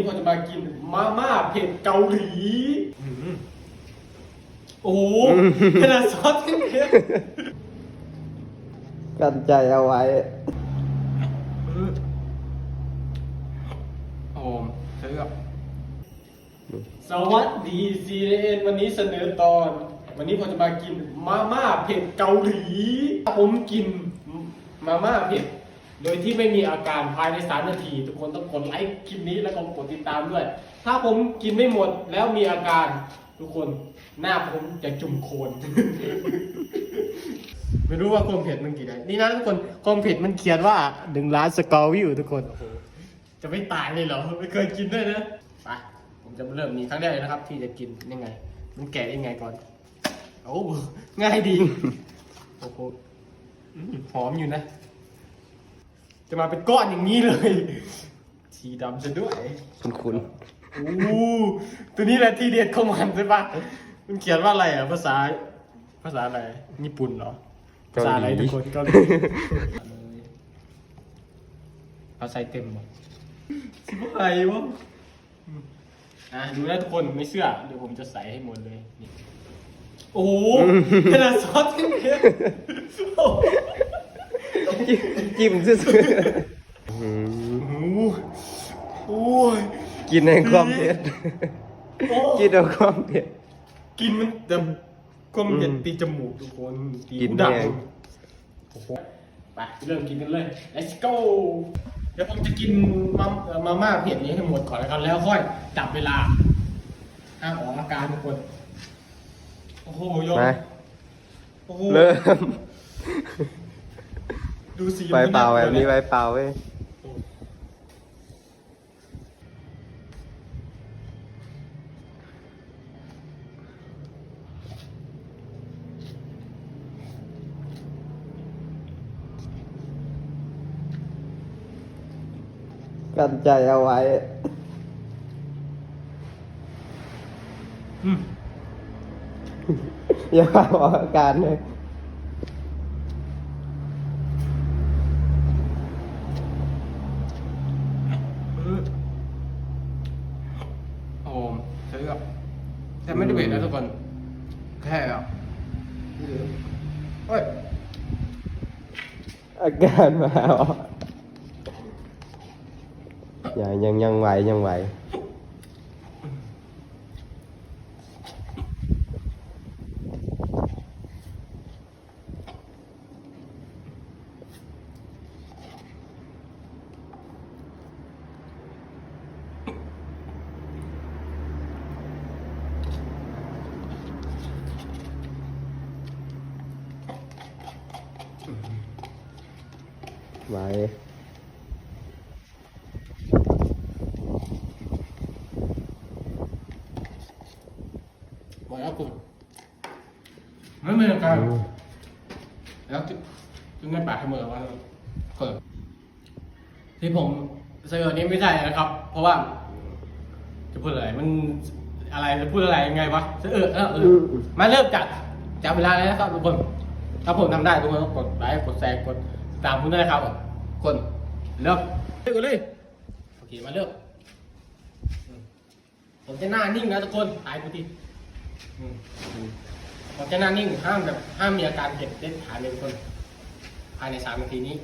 นี้ผมจะมากินมาม่าเผ็ดเกาหลี โอ้โหขนาดซอสยังเผ็ดกันใจเอาไว้โอ้เชื่อสวัสดีซีเอ็นวันนี้เสนอตอน วันนี้ผมจะมากินมาม่าเผ็ดเกาหลี ผมกินมาม่าเผ็ด โดยที่ไม่มีอาการภายใน 3 นาที ทุกคนต้องกดไลค์คลิปนี้แล้วก็กดติดตามด้วย ถ้าผมกินไม่หมดแล้วมีอาการทุกคนหน้าผมจะจุ่มโคลน ไม่รู้ว่าความเผ็ดมันกี่ได้นี่นะทุกคนความเผ็ดมันเขียนว่าหนึ่งล้านสกอร์วิวทุกคนโอ้โหจะไม่ตายเลยเหรอไม่เคยกินด้วยนะไปผมจะเริ่มมีครั้งแรกเลยนะครับ ที่จะกินยังไง มันแกะยังไงก่อนโอ้ง่ายดีโอ้โหอืมหอมอยู่นะ จะมาเป็นก้อนอย่างนี้เลย สีดำซะด้วยคุณคุณอู้ตัวนี้แหละที่เด็ดของมันใช่ปะมันเขียนว่าอะไรอะ ภาษา ภาษาอะไร ญี่ปุ่นเหรอ ภาษาอะไรทุกคนเกาหลีเอาใส่เต็มหมดสิบอะไรวะอะดูได้ทุกคนไม่เชื่อเดี๋ยวผมจะใส่ให้หมดเลยนี่โอ้โหขนาดซอสยังเผ็ด จิ้มซื่อๆอื้อโอ้ยกินในความเผ็ดโอ้กินในความเผ็ด กินมันแต่ความเผ็ดตีจมูกทุกคนตีกินหูดับแห้งโอ้โหไปเริ่มกินกันเลย let's go เดี๋ยวผมจะกินมาเอ่อมาม่าเผ็ดนี้ให้หมดก่อนแล้วกันแล้วค่อยจับเวลาห้ามออกอาการทุกคน โอ้โหยอมมาโอ้โห เริ่ม ดูสีไฟเปล่าแบบนี้ไว้ไฟเปล่าเว้ยกันใจเอาไว้ อืม อย่าออกอาการเลย โอ้โหใช่ครับ แต่ไม่ได้เผ็ดนะทุกคนแค่อะเฮ้ยอาการมาออกอย่ายังยัง ไหวยังไหวไหวบอกแล้วคุณไม่เหมือนกันแล้วจึงในปากให้มือว่าเปิดที่ผมเสนอนี้ไม่ใช่นะครับ เพราะว่า จะพูดอะไรมันอะไรจะพูดอะไรยังไงวะเออเออเออมาเริ่มจัดจับเวลาแล้วนะครับทุกคนถ้าผมทำได้ทุกคนก็กดไลค์กดแชร์กด ติดตามผมด้ครับ คนเริ่มเริ่มกันเลยโอเคมาเริ่มอืมผมจะหน้านิ่งนะทุกคนตายกูทีผมจะหน้านิ่งห้ามแบบห้ามมีอาการเผ็ดเด็ดขาดเลยทุกคน ภายในสามนาทีนี้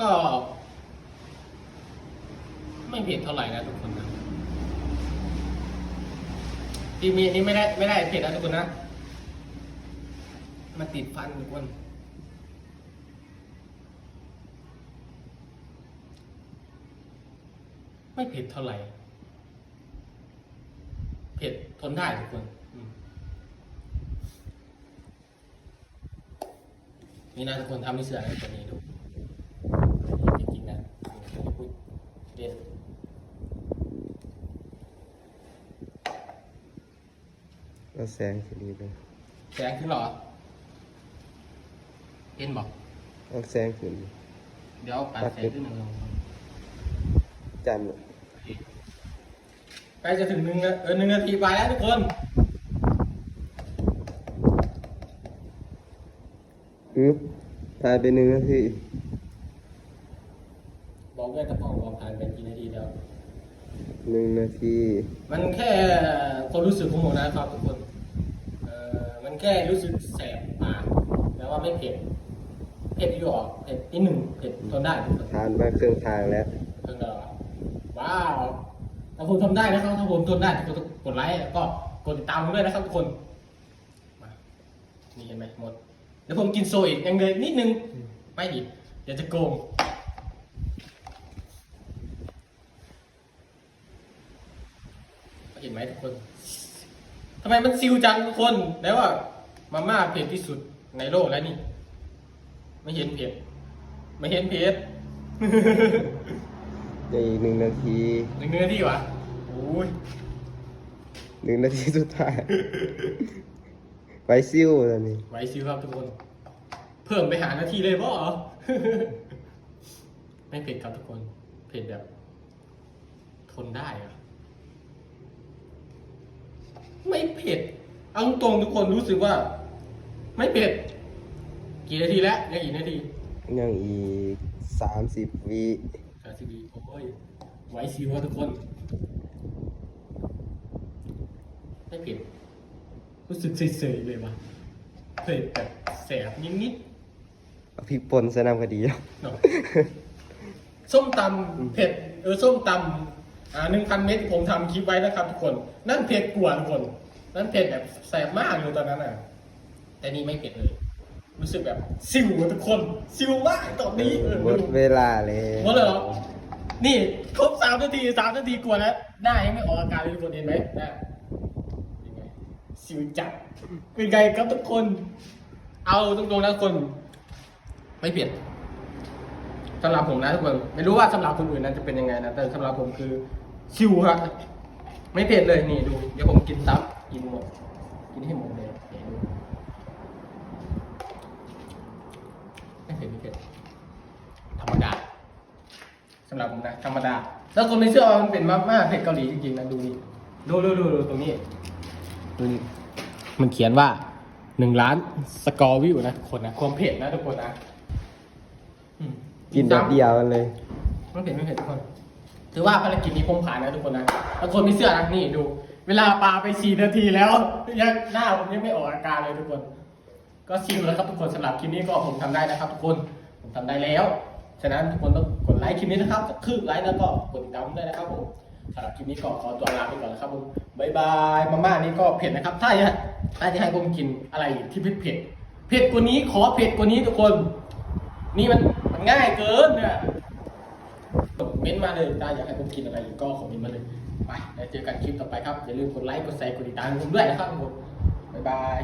ก็ ไม่เผ็ดเท่าไหร่นะทุกคนนะที่มีนนี้ไม่ได้ไม่ได้เผ็ดนะทุกคนนะ มันติดฟันทุกคนไม่เผ็ดเท่าไหร่ เผ็ดทนได้ทุกคนอืมนี่นะทุกคนทำไม่เสืออะไรตัวนี้ดูจริงๆนะพูดเด่นก็แสงสีดีเลยแสงขึ้นเหรอ เห็นบอกเอาแสงขึ้นเดี๋ยวปัดแสงขึ้นหนึ่งจันใกล้จะถึงหนึ่งนะเออหนึ่งนาทีไปแล้วทุกคนอึ๊บถ่ายไปหนึ่งนาทีบอกด้วยแต่พอของเราผ่านเป็นกี่นาทีแล้วหนึ่งนาที มันแค่ความรู้สึกของผมนะครับทุกคน เอ่อมันแค่รู้สึกแสบปากแต่ว่าไม่เผ็ดเผ็ดอยู่หรอกเผ็ดนิดหนึ่งเผ็ดทนได้ทุกคนทานมาครึ่งทางแล้วเพิ่งเดาว้าวถ้าผมทำได้นะครับถ้าผมทนได้ทุกคนต้องกดไลค์แล้วก็กดติดตามผมด้วยนะครับทุกคนมานี่เห็นไหมหมดเดี๋ยวผมกินโซอีกยังเลยนิดนึงไม่ดิเดี๋ยวจะโกงเห็นไหมทุกคนทำไมมันซิวจังทุกคนแล้วว่ามาม่าเผ็ดที่สุดในโลกแล้วนี่ ไม่เห็นเผ็ดไม่เห็นเผ็ด ในอีกหนึ่งนาทีหนึ่งเนื้อที่วะโอ้ยหนึ่งนาทีสุดท้ายไปซิ่วตอนนี้ไว้ซิวครับทุกคน เพิ่มไปหานาทีเลยป่ะไม่เผ็ดครับทุกคน เผ็ดแบบ ทนได้อะไม่เผ็ดเอาตรงๆทุกคนรู้สึกว่า ไม่เผ็ด กี่นาทีแล้วยังอีกนาทียังอีกสามสิบวิสาสิบีโอ้ยไว้ซิวครับทุกคน ไม่เผ็ดรู้สึกเฉยๆเลยว่ะเผ็ดแบบแสบนิดๆเอาพริกป่นใส่น้ำก็ดีแล้วเนอะส้มตำเผ็ดเออส้มตำอ่าหนึ่งพันเม็ดผมทำคลิปไว้นะครับทุกคน นั่นเผ็ดกว่าทุกคน นั่นเผ็ดแบบแสบมากเลยตอนนั้นอะ แต่นี่ไม่เผ็ดเลย รู้สึกแบบซิวอะทุกคนซิวมากตอนนี้เออหมดเวลาเลยหมดเลยเหรอนี่ครบสามนาทีสามนาทีกว่าแล้วหน้ายังไม่ออกอาการเลยทุกคนเห็นไหมหน้าเป็นไงซิวจัดเป็นไงครับทุกคน เอาตรงๆนะทุกคน ไม่เผ็ดสำหรับผมนะทุกคนไม่รู้ว่าสำหรับคนอื่นนั้นจะเป็นยังไงนะแต่สำหรับผมคือชิวครับไม่เผ็ดเลยนี่ดู เดี๋ยวผมกินซับกินหมด กินให้หมดเลยเดี๋ยวดูไม่เผ็ดไม่เผ็ดธรรมดาสำ หรับผมนะธรรมดา แล้วคนไม่เชื่อว่ามันเป็นมาม่าเผ็ดเกาหลีจริงๆนะดูนี่ดูดูดูดูตรงนี้ดูนี่มันเขียนว่าหนึ่งล้านสกอร์วิวนะทุกคนนะความเผ็ดนะทุกคนนะอืมกินแบบเดียวกันเลยไม่เผ็ดไม่เผ็ดทุกคน ถือว่าภารกิจนี้ผมผ่านนะทุกคนนะแล้วคนมีเสื้อนะนี่ดู เวลาปาไปสี่นาทีแล้วยังหน้าผมยังไม่ออกอาการเลยทุกคน ก็ชิลแล้วครับทุกคนสำหรับคลิปนี้ก็ผมทำได้นะครับ ทุกคน ผมทำได้แล้ว ฉะนั้นทุกคนต้องกด ไลค์คลิปนี้นะครับคืบไลค์แล้วก็กดติดตามด้วยนะครับผมสำหรับคลิปนี้ก็ขอตัวลาไปก่อนนะครับผมบายบายมาม่านี้ก็เผ็ดนะครับ ถ้าจะถ้าจะให้ผมกินอะไรที่เผ็ดเผ็ดเผ็ดกว่านี้ขอเผ็ดกว่านี้ทุกคน นี่มันมันง่ายเกินเนี่ยเม้นต์มาเลยถ้าอยากให้ผมกินอะไรอีกก็คอมเมนต์มาเลยไปแล้วเจอกันคลิปต่อไปครับอย่าลืมกดไลค์กดแชร์กดติดตามผมด้วยนะครับทุกคนบ๊ายบาย